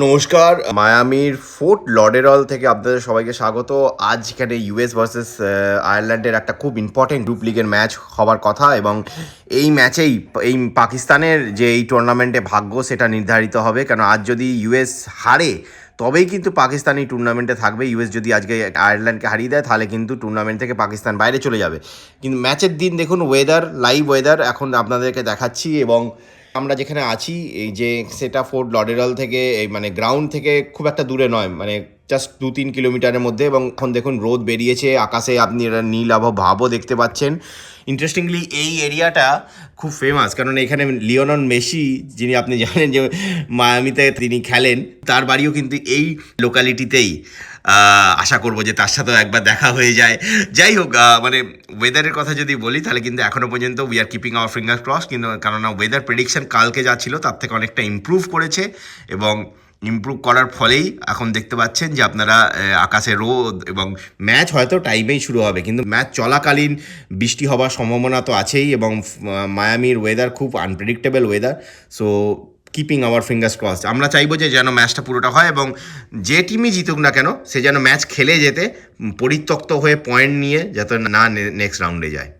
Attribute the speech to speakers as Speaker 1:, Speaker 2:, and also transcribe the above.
Speaker 1: নমস্কার, মায়ামির ফোর্ট লডেরল থেকে আপনাদের সবাইকে স্বাগত। আজ এখানে ইউএস ভার্সেস আয়ারল্যান্ডের একটা খুব ইম্পর্টেন্ট গ্রুপ লিগের ম্যাচ হবার কথা এবং এই ম্যাচেই এই পাকিস্তানের যে এই টুর্নামেন্টে ভাগ্য সেটা নির্ধারিত হবে। কেন, আজ যদি ইউএস হারে, তবেই কিন্তু পাকিস্তান এই টুর্নামেন্টে থাকবে। ইউএস যদি আজকে আয়ারল্যান্ডকে হারিয়ে দেয়, তাহলে কিন্তু টুর্নামেন্ট থেকে পাকিস্তান বাইরে চলে যাবে। কিন্তু ম্যাচের দিন দেখুন ওয়েদার লাইভ ওয়েদার এখন আপনাদেরকে দেখাচ্ছি এবং আমরা যেখানে আছি, এই যে সেটা ফোর্ট লডেরল থেকে, এই মানে গ্রাউন্ড থেকে খুব একটা দূরে নয় মানে জাস্ট দু তিন কিলোমিটারের মধ্যে এবং এখন দেখুন রোদ বেরিয়েছে, আকাশে আপনি এটা নীল আবহ ভাবও দেখতে পাচ্ছেন। ইন্টারেস্টিংলি এই এরিয়াটা খুব ফেমাস কারণ এখানে লিওনন মেসি, যিনি আপনি জানেন যে মায়ামিতে তিনি খেলেন, তার বাড়িও কিন্তু এই লোকালিটিতেই আশা করব যে তার সাথেও একবার দেখা হয়ে যায়। যাই হোক মানে ওয়েদারের কথা যদি বলি, তাহলে কিন্তু এখনও পর্যন্ত we are keeping our finger cross কিন্তু কেননা ওয়েদার প্রেডিকশন কালকে যা ছিল, তার থেকে অনেকটা ইমপ্রুভ করেছে এবং ইমপ্রুভ করার ফলেই এখন দেখতে পাচ্ছেন যে আপনারা আকাশে রোদ এবং ম্যাচ হয়তো টাইমেই শুরু হবে, কিন্তু ম্যাচ চলাকালীন বৃষ্টি হওয়ার সম্ভাবনা তো আছেই এবং মায়ামির ওয়েদার খুব unpredictable weather so keeping our fingers cross আমরা চাইব যে যেন ম্যাচটা পুরোটা হয় এবং যে টিমই জিতুক না কেন, সে যেন ম্যাচ খেলে যেতে পরিত্যক্ত হয়ে পয়েন্ট নিয়ে যাতে না নেক্সট রাউন্ডে যায়।